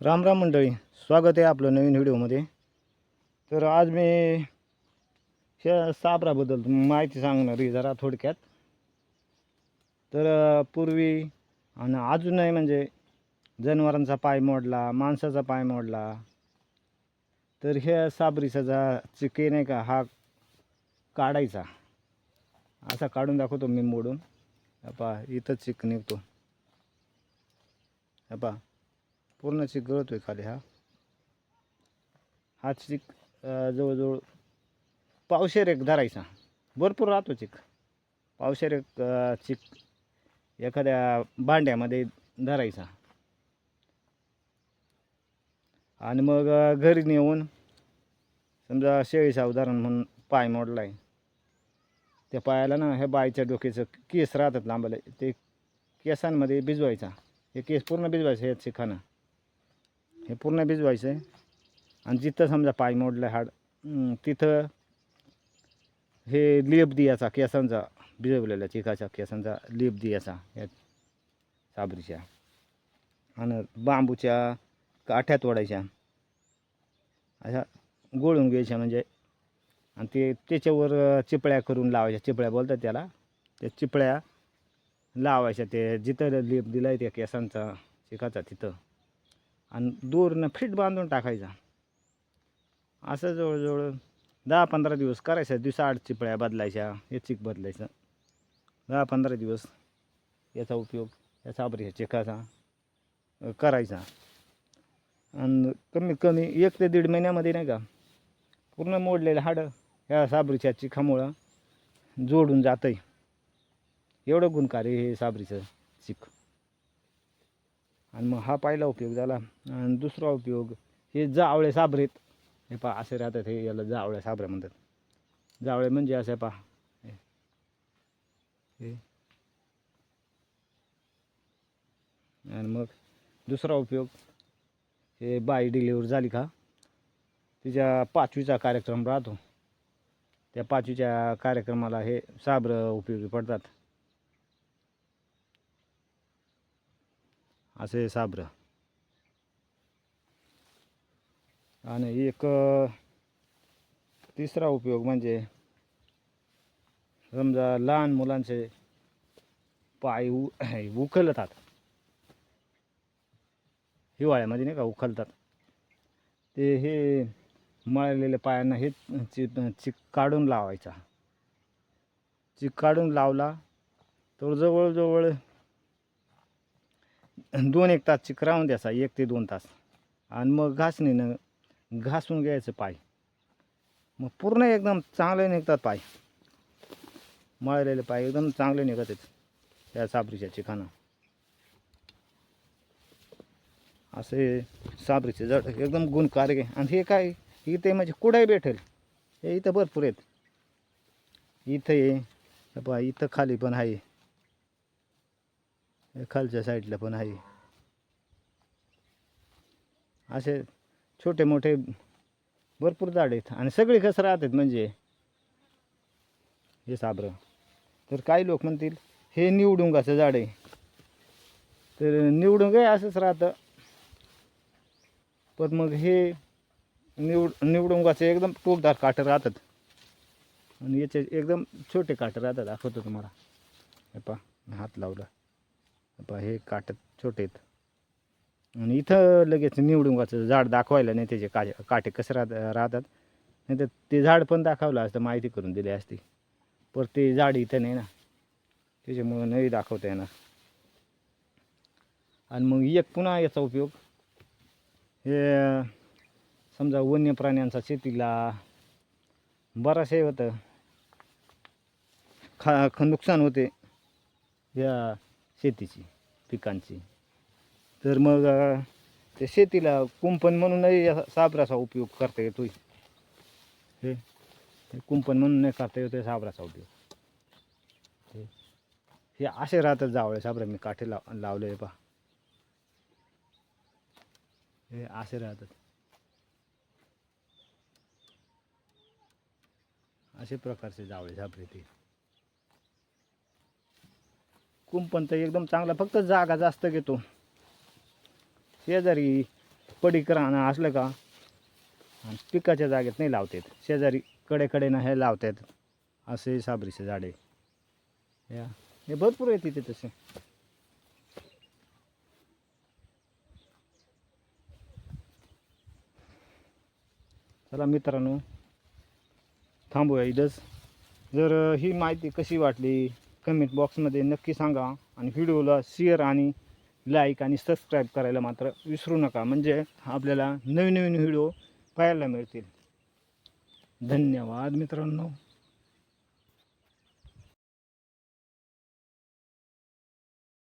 राम राम मंडळी स्वागत आहे आपलं नवीन व्हिडिओमध्ये. तर आज मी ह्या साबराबद्दल माहिती सांगणार आहे जरा थोडक्यात. तर पूर्वी आणि अजूनही म्हणजे जनावरांचा पाय मोडला माणसाचा पाय मोडला तर ह्या साबरीचा जा चिके नाही का हा काढायचा. असा काढून दाखवतो मी मोडून. अपा इथं चिक निघतो. अपा पूर्ण चिक आहे खाली हा. हा चिक जवळजवळ पावशेर एक धरायचा. भरपूर राहतो चिक. पावशेर एक चिक एखाद्या भांड्यामध्ये धरायचा. आणि मग घरी नेऊन समजा शेळीचा उदाहरण म्हणून पाय मोडला आहे त्या पायाला ना ह्या बाईच्या डोक्याचं केस राहतात लांबाला ते केसांमध्ये भिजवायचा. हे केस पूर्ण भिजवायचं हे चिकानं. हे पूर्ण भिजवायचं आहे. आणि जिथं समजा पाय मोडलं हाड तिथं हे लेप दियाचा केसांचा भिजवलेल्या चिकाच्या केसांचा लेप दियाचा या साबरीच्या. आणि बांबूच्या काठ्या तोडायच्या. अशा गोळून घ्यायच्या म्हणजे. आणि ते त्याच्यावर चिपळ्या करून लावायच्या. चिपळ्या बोलतात त्याला. त्या चिपळ्या लावायच्या. ते जिथं लेप दिला आहे त्या केसांचा चिकाचा तिथं. आणि दूरनं फिट बांधून टाकायचा. असं जवळजवळ दहा पंधरा दिवस करायचं. दिवसाआड चिपळ्या बदलायच्या हे चिक बदलायचं. दहा पंधरा दिवस याचा उपयोग या साबरीच्या चिकाचा करायचा. आणि कमीत कमी एक ते दीड महिन्यामध्ये नाही का पूर्ण मोडलेलं हाडं ह्या साबरीच्या चिखामुळं जोडून जातं आहे एवढं गुणकारी हे साबरीचं चिक आणि मग हा पहिला उपयोग झाला. आणि दुसरा उपयोग हे जावळे साबरेत हे पहा असे राहतात हे याला जावळे साबरे म्हणतात. जावळे म्हणजे असे पहा. हे. हे. आणि मग दुसरा उपयोग हे बाई डिलिव्हर झाली का? तिच्या पाचवीचा कार्यक्रम राहतो. त्या पाचवीच्या कार्यक्रमाला हे साबरं उपयोगी पडतात. असे साबरं. आणि एक तिसरा उपयोग म्हणजे समजा लहान मुलांचे पाय उ उखलतात. हिवाळ्यामध्ये नाही का उखलतात. ते हे मळलेल्या पायांना हे चि चिक काढून लावायचा. चिक काढून लावला तर जवळजवळ दोन एक तास चिकरावून द्यायचा एक ते दोन तास. आणि मग घासणीनं घासून घ्यायचं पाय. मग पूर्ण एकदम चांगले निघतात पाय. मळलेले पाय एकदम चांगले निघत आहेत त्या साबरीच्या चिकानं. असे साबरीचे जड एकदम गुणकारक आहे. आणि हे काय इथे म्हणजे कुठेही भेटेल. हे इथं भरपूर आहेत. इथं आहे हे इथं खाली पण आहे. खालच्या साईडला पण आहे. असे छोटे मोठे भरपूर झाड आहेत आणि सगळे कसं राहतात म्हणजे? हे साबरं. तर काही लोक म्हणतील हे निवडुंगाचं झाड आहे. तर निवडुंग आहे असंच राहतं. पण मग हे निवड निवडुंगाचे एकदम टोकदार काठं राहतात. आणि याचे एकदम छोटे काठं राहतात. दाखवतो तुम्हाला. हे पहा हात लावला. पहा हे काटत छोटे आहेत आणि इथं लगेच निवडुंगाचं झाड दाखवायला नाही त्याचे का काटे कसे राहत राहतात. नाही तर ते झाड पण दाखवलं असतं माहिती करून दिली असती. पर ते झाड इथं नाही ना. त्याच्यामुळं नाही दाखवता येणार. आणि मग एक पुन्हा याचा उपयोग. हे समजा वन्य प्राण्यांचा शेतीला बराचसे होतं. खा ख नुकसान होते. या शेतीची पिकांची. तर मग ते शेतीला कुंपण म्हणूनही या साबराचा उपयोग करता येतो हे कुंपण म्हणून नाही करता येतो साबराचा उपयोग. हे हे असे राहतात जावळे साबरा मी काठे लाव लावले पहा. हे असे राहतात. असे प्रकारचे जावळे साबरे ते. कुंपण तर एकदम चांगला फक्त जागा जास्त घेतो. शेजारी पडीक राहणं असलं का आणि पिकाच्या जागेत नाही लावतात. शेजारी कडे ना हे लावतात. असे साबरीचे झाडे. या. हे भरपूर आहे तिथे तसे. चला मित्रांनो थांबूया इथंच. जर ही माहिती कशी वाटली कमेंट बॉक्समध्ये नक्की सांगा आणि व्हिडिओला शेअर आणि लाईक आणि सबस्क्राईब करायला मात्र विसरू नका. म्हणजे आपल्याला नवीन नवीन व्हिडिओ पाहायला मिळतील. धन्यवाद मित्रांनो.